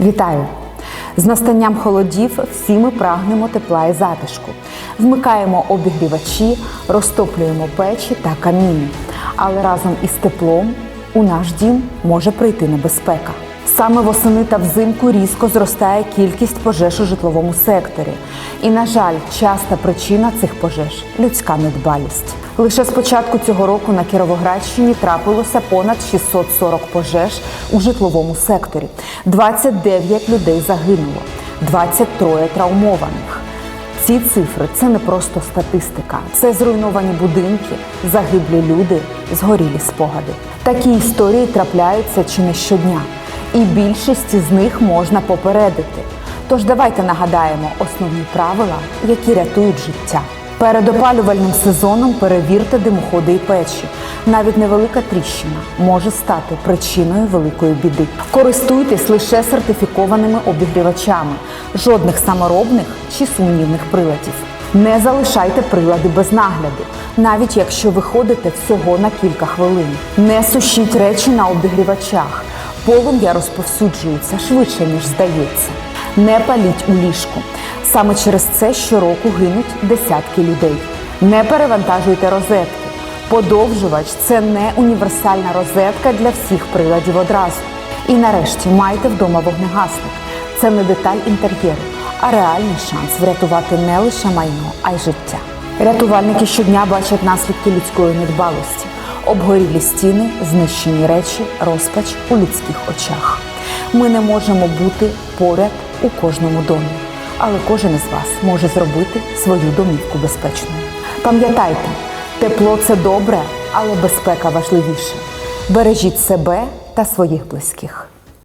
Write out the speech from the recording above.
Вітаю! З настанням холодів всі ми прагнемо тепла і затишку. Вмикаємо обігрівачі, розтоплюємо печі та каміни. Але разом із теплом у наш дім може прийти небезпека. Саме восени та взимку різко зростає кількість пожеж у житловому секторі. І, на жаль, часта причина цих пожеж людська недбалість. Лише з початку цього року на Кіровоградщині трапилося понад 640 пожеж у житловому секторі. 29 людей загинуло, 23 травмованих. Ці цифри це не просто статистика, це зруйновані будинки, загиблі люди, згорілі спогади. Такі історії трапляються чи не щодня, і більшість з них можна попередити. Тож давайте нагадаємо основні правила, які рятують життя. Перед опалювальним сезоном перевірте димоходи і печі. Навіть невелика тріщина може стати причиною великої біди. Користуйтесь лише сертифікованими обігрівачами, жодних саморобних чи сумнівних приладів. Не залишайте прилади без нагляду, навіть якщо ви ходите всього на кілька хвилин. Не сушіть речі на обігрівачах. Полум'я розповсюджується швидше, ніж здається. Не паліть у ліжку. Саме через це щороку гинуть десятки людей. Не перевантажуйте розетки. Подовжувач це не універсальна розетка для всіх приладів одразу. І нарешті майте вдома вогнегасник. Це не деталь інтер'єру, а реальний шанс врятувати не лише майно, а й життя. Рятувальники щодня бачать наслідки людської недбалості, обгорілі стіни, знищені речі, розпач у людських очах. Ми не можемо бути поряд у кожному домі, але кожен із вас може зробити свою домівку безпечною. Пам'ятайте, тепло це добре, але безпека важливіше. Бережіть себе та своїх близьких.